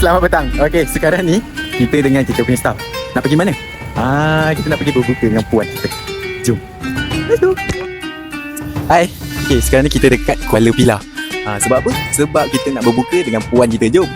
Selamat petang. Okey, sekarang ni kita dengan kita punya staff nak pergi mana? Ah, kita nak pergi berbuka dengan puan kita. Jom. Hai. Okey, sekarang ni kita dekat Kuala Pilah. Ah, sebab apa? Sebab kita nak berbuka dengan puan kita. Jom.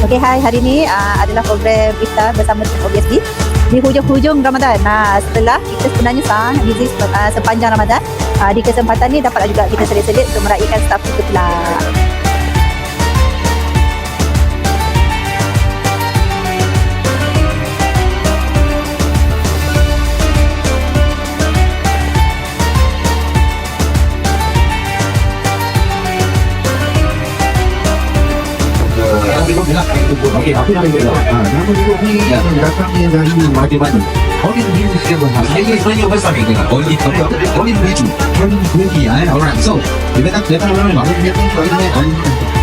Okey, hai. Hari ini uh, adalah program iftar bersama dengan OBSD di hujung-hujung Ramadan. Nah, setelah kita sebenarnya sangat busy uh, sepanjang Ramadan, uh, di kesempatan ni dapat juga kita selit-selit untuk meraihkan staff kita pula. Okey, apa nama dia? Ha, nama dia ni yang datangnya dari mana-mana. Only the music is one. Dia ni sebenarnya besar ni kan. Only okay, only the music. Only the music eh. Alright. So, kita nak kita nak mana? Dia ni kalau ni only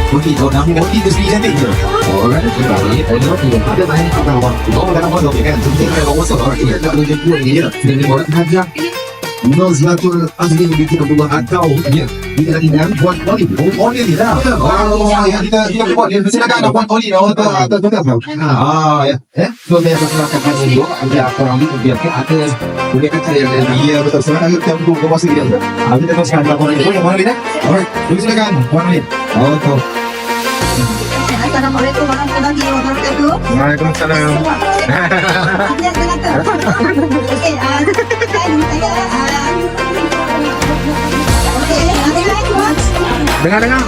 Okey, oh, nama Okey tu sendiri cantik je. Alright, okey. Ada apa yang ada lain kita awak. Oh, dalam foto kan. Jadi kalau awak so, kita nak boleh buat ni ya. Dengan orang haja. Nuzlatul Azmin binti Abdullah atau ya, kita dengan buat oli. Oh, oli ni lah. Oh, ya, kita kita buat dia silakan buat oli dah atau atau atau Ah, ya. Eh, so saya persilakan kamu dulu ada orang ini biar ke atas. Boleh kata yang dia betul sekarang kita tunggu ke bawah dia. Ah, kita teruskan laporan ini. Boleh mana ni? Alright, boleh silakan. Mana ni? Oh, tu. Assalamualaikum warahmatullahi wabarakatuh. Waalaikumsalam. Okey, uh, saya uh, Okey, Dengar dengar.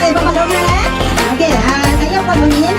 Saya Bapak Donald eh. Okey, saya Puan Munin,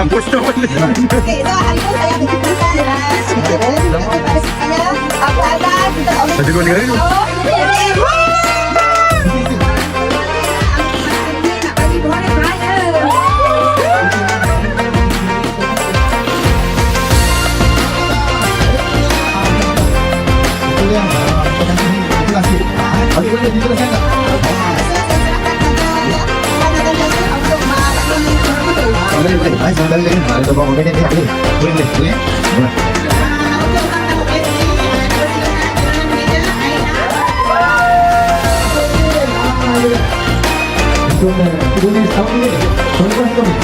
Kampus tu. Okey, so hari ni saya berkesempatan uh, kepada saya Abu Azhar kita oleh Satu dua negara tu. Boleh, boleh. Hai, sama dari ni. Ada berapa minit ni? Boleh, boleh, boleh. Boleh. Tulis tahun ni, tulis tahun ni.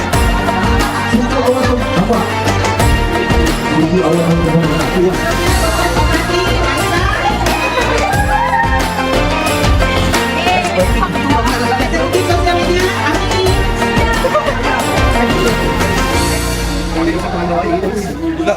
Siapa orang tu? Apa? Ini Allah yang Content Wala.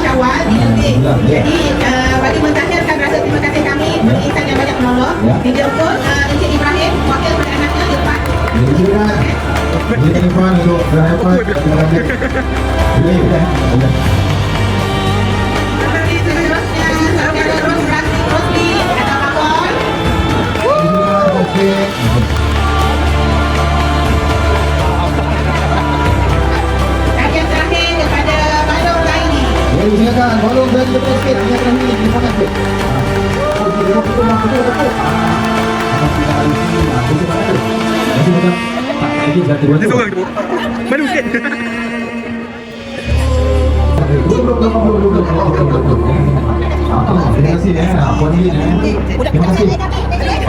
Syawal di Lebih Jadi uh, bagi mentahirkan rasa terima kasih kami. Bagi insan yang banyak menolong. Ya. Dijemput uh, Encik Ibrahim Wakil pada anaknya di depan Jadi silakan. Jadi telefon untuk driver. Boleh, sikit Terima kasih eh, Puan Lin eh. Terima kasih.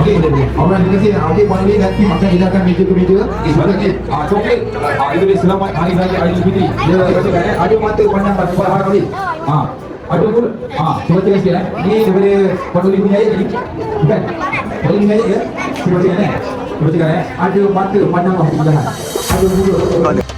Okey, alright, terima kasih. Okey, Puan Lin nanti makan hidangan meja ke meja. Okey, sebentar lagi. Ah, coklat. Ah, itu dia selamat hari raya Aidilfitri. Dia bacakan eh. Ada mata pandang pada Puan Harap ni. Ah, ada pun. Ah, cuba tengok sikit eh. Ni daripada Puan Lin punya ayat tadi. Bukan? Puan Lin punya ayat ya? Cuba bacakan eh. Bacakan eh. Ada mata pandang pada Ada mulut.